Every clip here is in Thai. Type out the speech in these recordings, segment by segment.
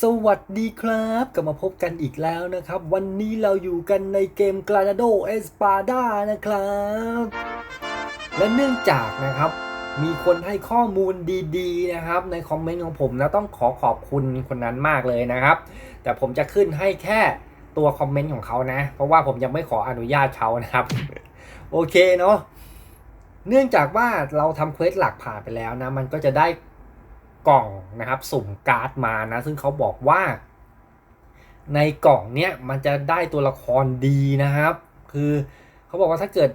สวัสดีครับกลับมาพบกันอีกแล้วนะครับ วันนี้เราอยู่กันในเกม Granado Espada นะครับ และเนื่องจากนะครับ มีคนให้ข้อมูลดีๆนะครับ ในคอมเมนต์ของผมนะต้องขอขอบคุณคนนั้นมากเลยนะครับ แต่ผมจะขึ้นให้แค่ตัวคอมเมนต์ของเขานะ เพราะว่าผมยังไม่ขออนุญาตเขานะครับ โอเคเนาะเนื่องจากว่าเราทำเควสหลักผ่านไปแล้วนะ มันก็จะได้ กล่องนะครับสุ่มการ์ดมานะ ซึ่งเขาบอกว่า ในกล่องเนี้ยมันจะได้ตัวละครดีนะครับ คือเขาบอกว่าถ้าเกิด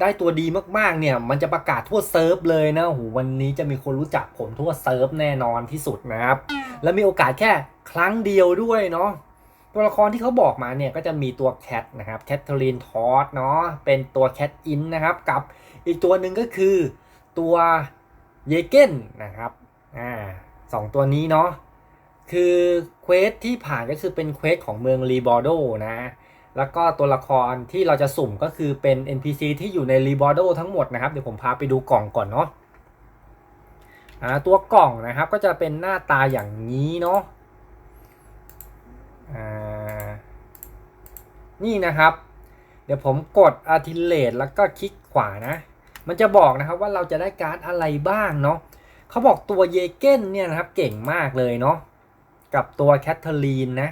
ได้ตัวดีมากๆเนี่ย มันจะประกาศทั่วเซิร์ฟเลยนะโหวันนี้จะมีคนรู้จักผมทั่วเซิร์ฟแน่นอนที่สุดนะครับ และมีโอกาสแค่ครั้งเดียวด้วยเนาะตัวละครที่เขาบอกมาเนี่ยก็จะมีตัวแคทนะครับแคทเธอรีนทอสเนาะเป็นตัวแคทอินนะครับกับอีกตัวหนึ่งก็คือตัวเยเกนนะครับ อ่าสองตัวนี้เนาะคือเควสที่ผ่านก็คือเป็นเควสของเมืองรีบอร์โดนะ แล้วก็ตัวละครที่เราจะสุ่มก็คือเป็น NPC ที่อยู่ในรีบอร์โดทั้งหมดนะครับ เดี๋ยวผมพาไปดูกล่องก่อนเนาะอ่าตัวกล่องนะครับก็จะเป็นหน้าตาอย่างนี้เนาะอ่านี่นะครับ เดี๋ยวผมกด Artillate แล้วก็คลิกขวานะ มันจะบอกนะครับว่าเราจะได้การ์ดอะไรบ้างเนาะ เขาบอกตัวเยเกนเนี่ยนะครับเก่งมากเลยเนาะกับตัวแคทเธอรีนนะ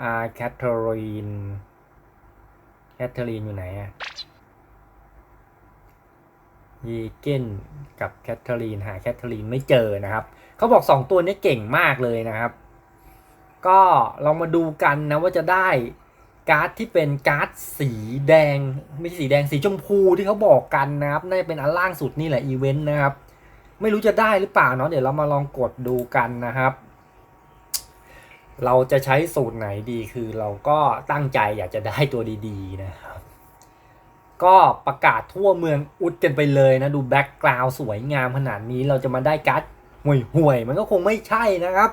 อ่าแคทเธอรีนแคทเธอรีนอยู่ไหนอะเยเกนกับแคทเธอรีนหาแคทเธอรีนไม่เจอนะครับเขาบอกสองตัวนี้เก่งมากเลยนะครับ ก็เรามาดูกันนะว่าจะได้การ์ดที่เป็นการ์ดสีแดง ไม่ใช่สีแดงสีชมพูที่เขาบอกกันนะครับน่าจะเป็นอันล่างสุดนี่แหละอีเวนต์นะครับ ไม่รู้จะได้หรือเปล่าเนาะเดี๋ยวเรามาลองกดดูกันนะครับ เราจะใช้สูตรไหนดีคือเราก็ตั้งใจอยากจะได้ตัวดีๆนะครับ ก็ประกาศทั่วเมืองอุดกันไปเลยนะ ดูแบ็กกราวด์สวยงามขนาดนี้เราจะมาได้การ์ดห่วยๆ มันก็คงไม่ใช่นะครับ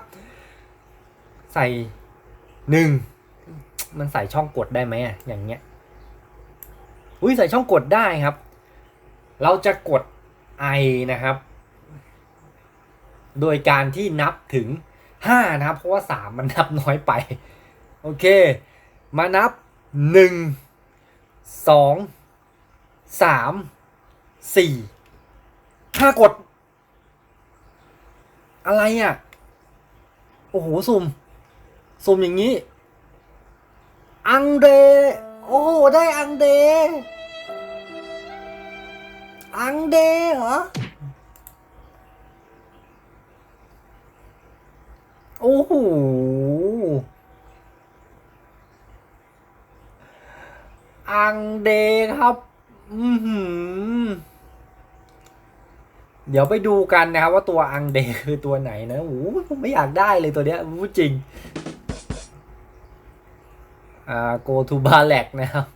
ใส่หนึ่งมันใส่ช่องกดได้ไหมอะอย่างเงี้ยอุ้ยใส่ช่องกดได้ครับ เราจะกด I นะครับ โดยการที่นับถึงห้านะครับ เพราะว่าสามมันนับน้อยไป โอเค มานับหนึ่งสองสามสี่ห้ากด อะไรอะ โอ้โหซุ่มซุ่มอย่างนี้ อังเด โอ้โห ได้อังเด อังเดเหรอ โอ้โหอังเดครับ อือหือเดี๋ยวไปดูกันนะครับ ว่าตัวอังเดคือตัวไหนนะโอ้โหผมไม่อยากได้เลยตัวเนี้ยพูดจริง อ่า go to b a l a k นะครับ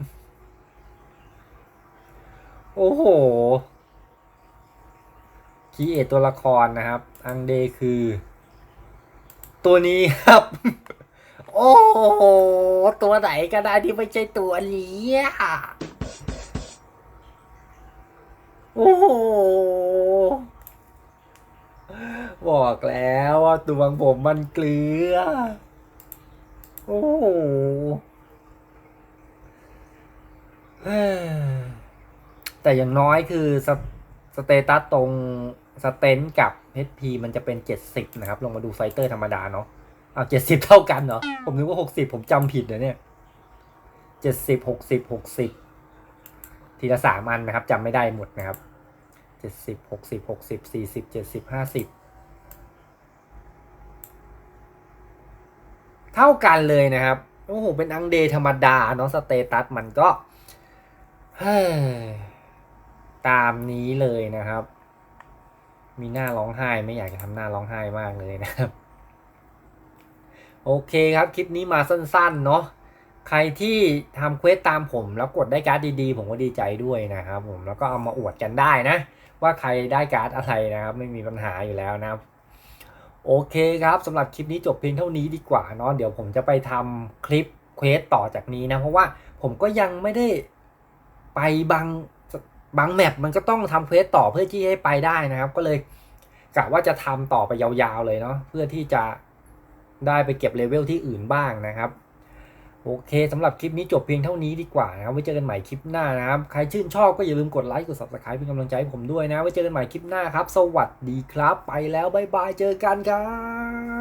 โอ้โหคีเอทตัวละครนะครับ อังเดคือ ตัวนี้ครับ โอ้โหตัวไหนก็ได้ที่ไม่ใช่ตัวนี้อะโอ้โหบอกแล้วว่าดวงผมมันเกลือ โอ้โหแต่อย่างน้อยคือสสเตตัสตรง สเตนกับ HP มันจะเป็น 70 นะครับ ลงมาดูไฟเตอร์ธรรมดาเนาะเอา70เท่ากันเหรอผมนึกว่า60ผมจำผิดนะเนี่ย70 60 60ทีละสามอันนะครับจำไม่ได้หมดนะครับ70 60 60 40 70 50เท่ากันเลยนะครับโอ้โหเป็นอังเดย์ธรรมดาเนาะสเตตัสมันก็ตามนี้เลยนะครับ มีหน้าร้องไห้ไม่อยากจะทำหน้าร้องไห้มากเลยนะครับ โอเคครับคลิปนี้มาสั้นๆเนาะใครที่ทำเควสตามผมแล้วกดได้การ์ดดีๆ ผมก็ดีใจด้วยนะครับผมแล้วก็เอามาอวดกันได้นะ ว่าใครได้การ์ดอะไรนะครับ ไม่มีปัญหาอยู่แล้วนะครับ โอเคครับสำหรับคลิปนี้จบเพียงเท่านี้ดีกว่าเนาะเดี๋ยวผมจะไปทำคลิปเควสต่อจากนี้นะ เพราะว่าผมก็ยังไม่ได้ไปบาง บางแมปมันก็ต้องทำเควสต่อเพื่อที่ให้ไปได้นะครับ ก็เลยกะว่าจะทำต่อไปยาวๆเลยเนาะเพื่อที่จะได้ไปเก็บเลเวลที่อื่นบ้างนะครับ โอเคสำหรับคลิปนี้จบเพียงเท่านี้ดีกว่านะครับ ไว้เจอกันใหม่คลิปหน้านะครับ ใครชื่นชอบก็อย่าลืมกดไลค์กด subscribe เป็นกำลังใจให้ผมด้วยนะ ไว้เจอกันใหม่คลิปหน้าครับ สวัสดีครับ ไปแล้วบ๊ายบายเจอกันครับ